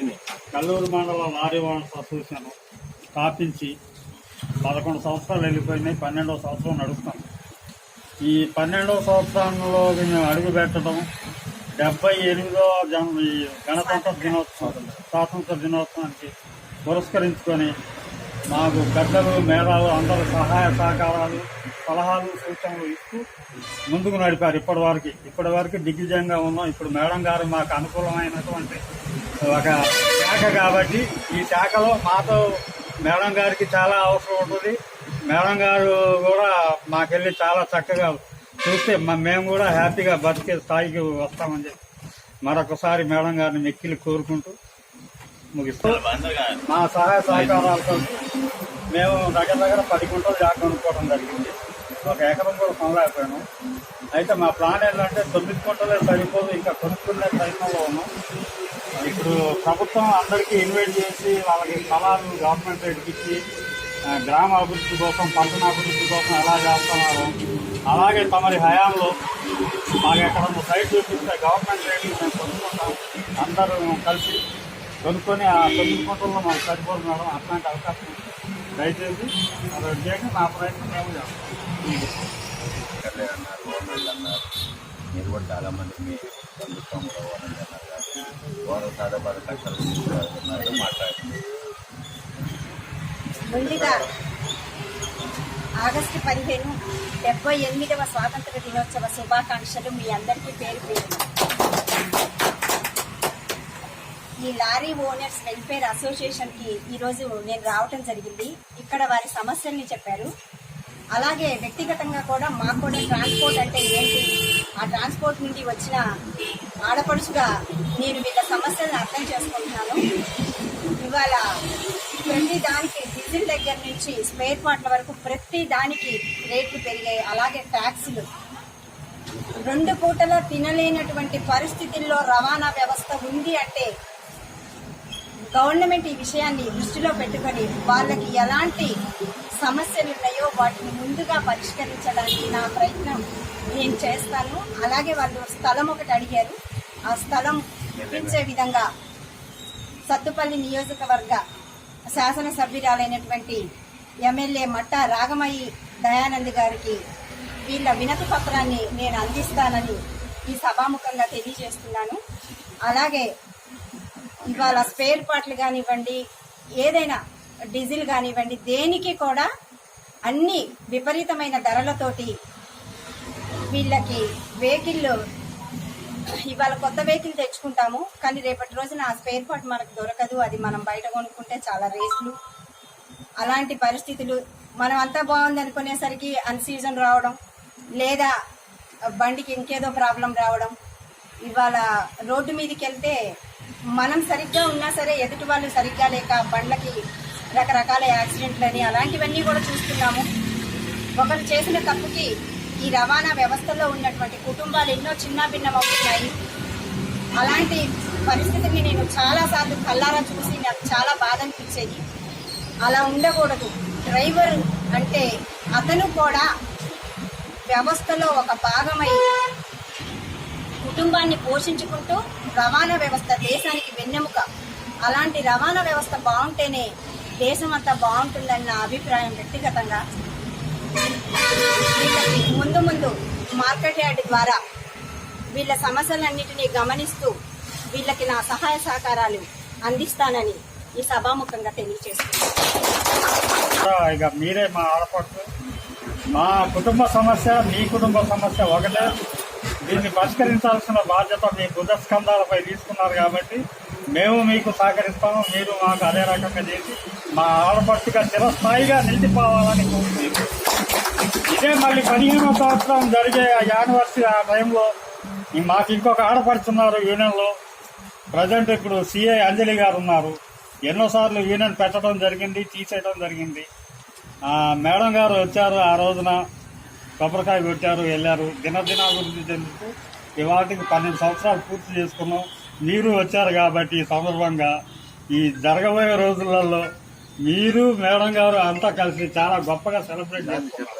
వ్యక్తిని కల్లూరు మండలం lorry association స్థాపించి పదకొండు సంవత్సరాలు వెళ్ళిపోయినాయి. పన్నెండవ సంవత్సరం నడుస్తాం. ఈ పన్నెండవ సంవత్సరంలో మేము అడుగు పెట్టడం డెబ్బై ఎనిమిదో జన ఈ గణతంత్ర దినోత్సవం స్వాతంత్ర దినోత్సవానికి పురస్కరించుకొని మాకు పెద్దలు మేధాలు అందరూ సహాయ సహకారాలు సలహాలు సూచనలు ఇస్తూ ముందుకు నడిపారు. ఇప్పటి వరకు ఇప్పటి వరకు దిగ్విజయంగా ఉన్నాం. ఇప్పుడు మేడం గారు మాకు అనుకూలమైనటువంటి ఒక శాఖ కాబట్టి ఈ శాఖలో మాతో మేడం గారికి చాలా అవసరం ఉంటుంది. మేడం గారు కూడా మాకెళ్ళి చాలా చక్కగా చూస్తే మేము కూడా హ్యాపీగా బతికే స్థాయికి వస్తామని చెప్పి మరొకసారి మేడం గారిని మెక్కిలి కోరుకుంటూ ముగిస్తాం. మా సహాయ సహకారాలతో మేము దగ్గర దగ్గర పది గుంటలు జాగా కొనుక్కోవడం జరిగింది. ఒక ఎకరం కూడా కొనలేకపోయాను అయితే మా ప్లాన్ ఏంటంటే తొమ్మిది గుంటలే సరిపోదు ఇంకా కొనుక్కునే ప్రయత్నంలో ఉన్నాం. ఇప్పుడు ప్రభుత్వం అందరికీ ఇన్వైట్ చేసి వాళ్ళకి స్థలాలు గవర్నమెంట్ రేటుకి ఇచ్చి గ్రామ అభివృద్ధి కోసం పట్టణ అభివృద్ధి కోసం ఎలా చేస్తున్నారు అలాగే తమరి హయాంలో మాకు ఎక్కడ సైట్ చూపిస్తే గవర్నమెంట్ రేట్లు మేము కొనుక్కుంటాం అందరూ కలిసి కొనుక్కొని ఆ తొమ్మిది కోట్లలో మాకు సరిపోదు మేడం అట్లాంటి అవకాశం దయచేసి అది చేయక నా ప్రయత్నం మేము చేస్తాం. అన్నారు. మీరు కూడా చాలామంది మీ బంధుత్వంలో అన్నారు. వారు దాదాపు పది లక్షల మాట్లాడుతున్నారు ముందుగా ఆగస్టు పదిహేను డెబ్బై ఎనిమిదవ స్వాతంత్ర దినోత్సవ శుభాకాంక్షలు మీ అందరికీ పేరు పేరు. ఈ లారీ ఓనర్స్ వెల్ఫేర్ అసోసియేషన్కి ఈరోజు నేను రావటం జరిగింది. ఇక్కడ వారి సమస్యల్ని చెప్పారు. అలాగే వ్యక్తిగతంగా కూడా మాకు కూడా ట్రాన్స్పోర్ట్ అంటే ఏంటి? ఆ ట్రాన్స్పోర్ట్ నుండి వచ్చిన ఆడపడుచుగా నేను వీళ్ళ సమస్యలను అర్థం చేసుకుంటున్నాను. ఇవాళ ప్రతి దానికి డీజిల్ దగ్గర నుంచి స్పేర్ పార్ట్ల వరకు ప్రతి దానికి రేట్లు పెరిగాయి. అలాగే ట్యాక్సులు. రెండు పూటల తినలేనటువంటి పరిస్థితుల్లో రవాణా వ్యవస్థ ఉంది అంటే గవర్నమెంట్ ఈ విషయాన్ని దృష్టిలో పెట్టుకొని వాళ్ళకి ఎలాంటి సమస్యలు ఉన్నాయో వాటిని ముందుగా పరిష్కరించడానికి నా ప్రయత్నం నేను చేస్తాను. అలాగే వాళ్ళు స్థలం ఒకటి అడిగారు. ఆ స్థలం ఇప్పించే విధంగా సత్తుపల్లి నియోజకవర్గ శాసనసభ్యురాలైనటువంటి ఎమ్మెల్యే మట్ట రాగమయ్యి దయానంద్ గారికి వీళ్ళ వినతి పత్రాన్ని నేను అందిస్తానని ఈ సభాముఖంగా తెలియజేస్తున్నాను. అలాగే ఇవాళ స్పేర్ పార్ట్లు కానివ్వండి ఏదైనా డీజిల్ కానివ్వండి దేనికి కూడా అన్ని విపరీతమైన ధరలతోటి వీళ్ళకి వెహికల్ ఇవాళ కొత్త వెహికల్ తెచ్చుకుంటాము కానీ రేపటి రోజున ఆ స్పేర్ పార్ట్ మనకు దొరకదు అది మనం బయట కొనుక్కుంటే చాలా రేట్లు. అలాంటి పరిస్థితులు మనం అంతా బాగుంది అనుకునేసరికి అన్ సీజన్ రావడం లేదా బండికి ఇంకేదో ప్రాబ్లం రావడం ఇవాళ రోడ్డు మీదకి వెళ్తే మనం సరిగ్గా ఉన్నా సరే ఎదుటి వాళ్ళు సరిగ్గా లేక బండ్లకి రకరకాల యాక్సిడెంట్లని అలాంటివన్నీ కూడా చూస్తున్నాము. ఒకరు చేసిన తప్పుకి ఈ రవాణా వ్యవస్థలో ఉన్నటువంటి కుటుంబాలు ఎన్నో చిన్నాభిన్నమవుతున్నాయి అలాంటి పరిస్థితిని నేను చాలాసార్లు కల్లారా చూసి నాకు చాలా బాధ అనిపించేది. అలా ఉండకూడదు. డ్రైవర్ అంటే అతను కూడా వ్యవస్థలో ఒక భాగమై కుటుంబాన్ని పోషించుకుంటూ రవాణా వ్యవస్థ దేశానికి వెన్నెముక. అలాంటి రవాణా వ్యవస్థ బాగుంటేనే దేశం అంతా బాగుంటుందని నా అభిప్రాయం వ్యక్తిగతంగా. వీళ్ళకి ముందు ముందు మార్కెట్ యార్డ్ ద్వారా వీళ్ళ సమస్యలన్నిటినీ గమనిస్తూ వీళ్ళకి నా సహాయ సహకారాలు అందిస్తానని ఈ సభాముఖంగా తెలియజేస్తున్నాను. ఇక మీరే మా ఆడపడుతు మా కుటుంబ సమస్య మీ కుటుంబ సమస్య ఒకటే. దీన్ని పరిష్కరించాల్సిన బాధ్యత మీ బుధ స్కంధాలపై తీసుకున్నారు కాబట్టి మేము మీకు సహకరిస్తాము మీరు మాకు అదే రకంగా చేసి మా ఆడపడుతుగా చిరస్థాయిగా నిలిచిపోవాలని కోరుతున్నాను ఇదే మళ్ళీ పదిహేనో సంవత్సరం జరిగే యానివర్సరీ ఆ టైంలో మాకు ఇంకొక ఆడపడుతున్నారు యూనియన్లో. ప్రజెంట్ ఇప్పుడు సిఐ అంజలి గారు ఉన్నారు. ఎన్నోసార్లు యూనియన్ పెట్టడం జరిగింది తీసేయడం జరిగింది. మేడం గారు వచ్చారు ఆ రోజున. కొబ్బరికాయ కొట్టారు వెళ్ళారు. దినదినాభివృద్ధి చెందుతూ ఇవాటికి పన్నెండు సంవత్సరాలు పూర్తి చేసుకున్నాం. మీరు వచ్చారు కాబట్టి ఈ సందర్భంగా ఈ జరగబోయే రోజులలో మీరు మేడం గారు అంతా కలిసి చాలా గొప్పగా సెలబ్రేట్ చేస్తున్నారు.